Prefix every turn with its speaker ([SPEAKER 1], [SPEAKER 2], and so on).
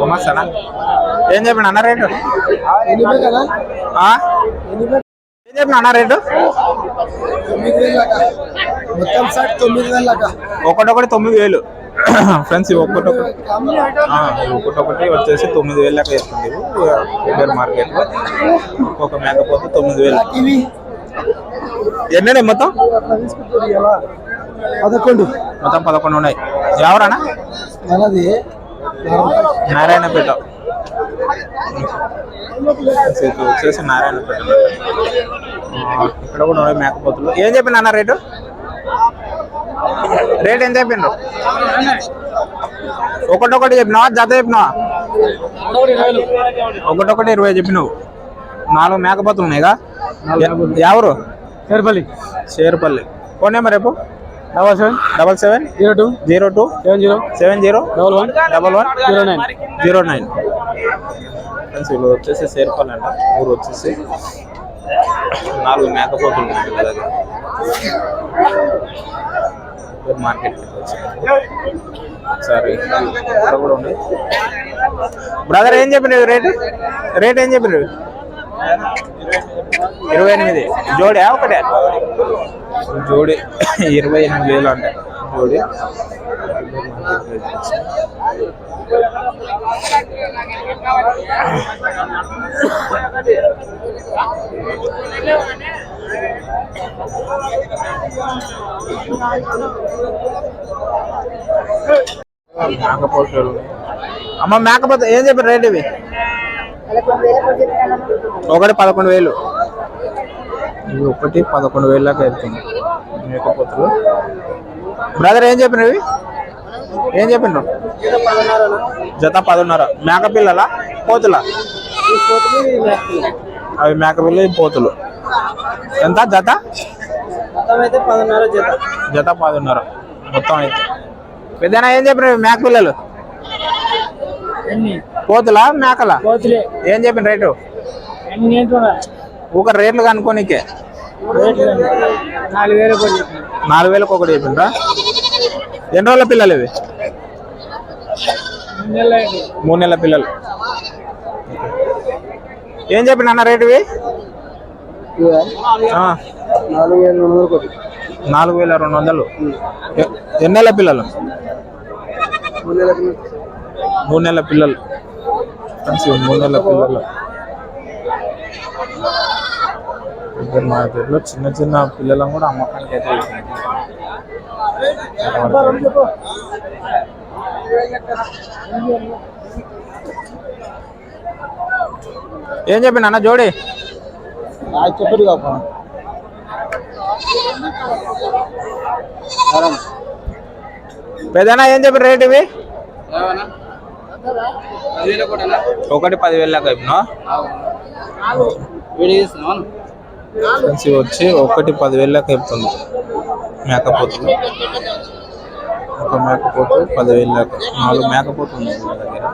[SPEAKER 1] గుమస్తానా ఏం చెప్పిన అన్న రేటు? ఏం చెప్పిన అన్న రేటు?
[SPEAKER 2] మొత్తం సెట్ తొమ్మిది వేలక
[SPEAKER 1] ఒకటొకటి తొమ్మిది వేలు. ఫ్రెండ్స్ ఇవి ఒక్కటొకటి ఒకటొకటి వచ్చేసి తొమ్మిది వేలు లెక్క చెప్తుంది మార్కెట్లో ఒక మేకపోతే తొమ్మిది వేలు.
[SPEAKER 2] ఇవి
[SPEAKER 1] మొత్తం?
[SPEAKER 2] పదకొండు
[SPEAKER 1] మొత్తం పదకొండు ఉన్నాయి. ఎవరన్నా?
[SPEAKER 2] మనది
[SPEAKER 1] నారాయణపేట. వచ్చేసి నారాయణపేట. ఇక్కడ కూడా ఉన్నాయి మేకపోతులు ఏం చెప్పిన అన్న రేటు? రేట్ ఎంత చెప్పిండ్రు ఒకటొకటి చెప్పినావా? జత చెప్పినావా? ఒకటొకటి ఇరవై చెప్పినావు. నాలుగు మేకపోతులు ఉన్నాయిగా. ఎవరు?
[SPEAKER 2] చేరపల్లి
[SPEAKER 1] షేర్పల్లి. ఫోన్ నెంబర్ రేపు
[SPEAKER 2] double seven?
[SPEAKER 1] Double seven?
[SPEAKER 2] Zero two?
[SPEAKER 1] Zero two?
[SPEAKER 2] Seven zero?
[SPEAKER 1] Seven zero?
[SPEAKER 2] Double one?
[SPEAKER 1] Double one?
[SPEAKER 2] Zero nine?
[SPEAKER 1] Zero nine. Friends వీళ్ళు వచ్చేసి సేర్పల్లి అంట ఊరు వచ్చేసి నాలుగు మేకపోతులు ఉన్నాయి దగ్గర. మార్కెట్ సరే కూడా ఉంది బ్రదర్ ఏం చెప్పినవి రేటు? రేట్ ఏం చెప్పినవి ఇరవై ఎనిమిది. జోడి ఒకటే? జోడి ఇరవై ఎనిమిది వేలు అంటే. జోడి. మేకపోతులు అమ్మ మేకపోతే ఏం చెప్పారు రేట్ ఇవి? ఒకటి పదకొండు వేలు. ఇవి ఒకటి పదకొండు వేలు దాకా వెళ్తుంది మేకపోతులు. బ్రదర్ ఏం చెప్పిన ఇవి? ఏం చెప్పిండ్రు జత పదున్నర మేక పిల్లల? పోతుల? అవి మేక పిల్లలు ఇవి పోతులు. ఎంత జత?
[SPEAKER 2] జత.
[SPEAKER 1] పదున్నర మొత్తం అయితే. పెద్దనా ఏం చెప్పిన మేక పోతులా మేకలా?
[SPEAKER 2] కోతులే.
[SPEAKER 1] ఏం చెప్పిన రేటు? ఒక రేట్లు కనుక్కోనికే.
[SPEAKER 2] నాలుగు వేలు పడి
[SPEAKER 1] నాలుగు వేలకు ఒకటి చెప్పిండ్రా ఎన్ని రోజుల పిల్లలు ఇవి? మూడు నెలల పిల్లలు. ఏం చెప్పిన అన్న రేటు ఇవి?
[SPEAKER 2] నాలుగు వేల రెండు వందలు కొద్ది
[SPEAKER 1] నాలుగు వేల రెండు వందలు. ఎ- ఎన్ని నెలల పిల్లలు.
[SPEAKER 2] మూడు
[SPEAKER 1] నెలల పిల్లలు. ఇవి మూడు నెలల పిల్లలు. ఇద్దరు మార్కెట్లో చిన్న చిన్న పిల్లలను కూడా అమ్మకానికి అయితే. ఏం చెప్పిన అన్న జోడి?
[SPEAKER 2] చెప్పడు కాపా
[SPEAKER 1] పెద్దనా ఏం చెప్పి రేట్ ఇవి? ఒకటి పదివేలు దాకా అయిపోయినా? వచ్చి ఒకటి పదివేలు దాకా అయిపోతుంది. మేకపోతులు ఒక మేకపోతు పదివేలు దాకా. నాలుగు మేకపోతు ఉంది దగ్గర.